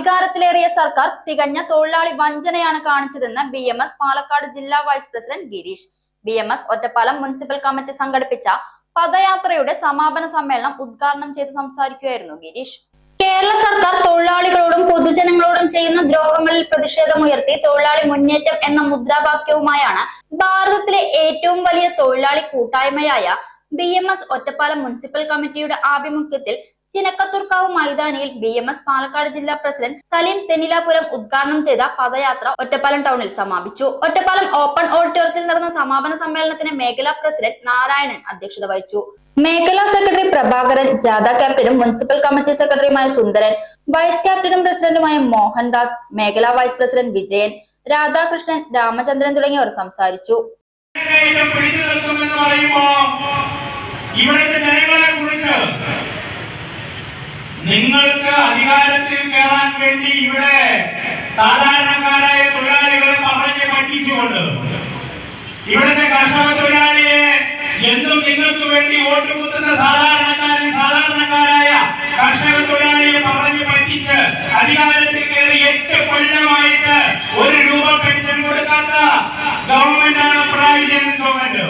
അധികാരത്തിലേറിയ സർക്കാർ തികഞ്ഞ തൊഴിലാളി വഞ്ചനയാണ് കാണിച്ചതെന്ന് ബി എം എസ് പാലക്കാട് ജില്ലാ vice president Gireesh. B M S Ottapalam municipal committee സംഘടിപ്പിച്ച പദയാത്രയുടെ സമാപന സമ്മേളനം ഉദ്ഘാടനം ചെയ്ത് സംസാരിക്കുകയായിരുന്നു ഗിരീഷ്. കേരള സർക്കാർ തൊഴിലാളികളോടും പൊതുജനങ്ങളോടും ചെയ്യുന്ന ദ്രോഹങ്ങളിൽ പ്രതിഷേധമുയർത്തി തൊഴിലാളി മുന്നേറ്റം എന്ന മുദ്രാവാക്യവുമായാണ് ഭാരതത്തിലെ ഏറ്റവും വലിയ തൊഴിലാളി കൂട്ടായ്മയായ B M S Ottapalam municipal കമ്മിറ്റിയുടെ ആഭിമുഖ്യത്തിൽ ചിനക്കത്തൂർക്കാവ് മൈതാനിയിൽ ബി എം എസ് പാലക്കാട് ജില്ലാ പ്രസിഡന്റ് സലീം തെന്നിലാപുരം ഉദ്ഘാടനം ചെയ്ത പദയാത്ര ഒറ്റപ്പാലം ടൗണിൽ സമാപിച്ചു. ഒറ്റപ്പാലം ഓപ്പൺ ഓഡിറ്റോറിയത്തിൽ നടന്ന സമാപന സമ്മേളനത്തിന് മേഖലാ പ്രസിഡന്റ് നാരായണൻ അധ്യക്ഷത വഹിച്ചു. മേഖലാ സെക്രട്ടറി പ്രഭാകരൻ ജാഥ ക്യാപ്റ്റനും മുനിസിപ്പൽ കമ്മിറ്റി സെക്രട്ടറിയുമായ സുന്ദരൻ വൈസ് ക്യാപ്റ്റനും പ്രസിഡന്റുമായ മോഹൻദാസ് മേഖലാ വൈസ് പ്രസിഡന്റ് വിജയൻ രാധാകൃഷ്ണൻ രാമചന്ദ്രൻ തുടങ്ങിയവർ സംസാരിച്ചു. ഇത് അധികാരത്തിൽ കയറാൻ വേണ്ടി ഇവിടെ സാധാരണക്കാരായ തൊഴിലാളികളെ പറഞ്ഞ് പറ്റിച്ചുകൊണ്ട് ഇവിടുത്തെ കർഷക തൊഴിലാളിയെ എന്നും നിങ്ങൾക്ക് വേണ്ടി വോട്ട് കുത്തുന്ന സാധാരണക്കാരൻ സാധാരണക്കാരായ കർഷക തൊഴിലാളിയെ പറഞ്ഞു പറ്റിച്ച് അധികാരത്തിൽ കയറി എട്ട് കൊല്ലമായിട്ട് ഒരു രൂപ പെൻഷൻ കൊടുക്കാത്ത ഗവൺമെന്റാണ് പിണറായി വിജയൻ ഗവൺമെന്റ്.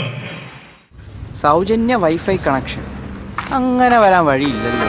സൗജന്യ വൈഫൈ കണക്ഷൻ. അങ്ങനെ വരാൻ വഴിയില്ലല്ലോ.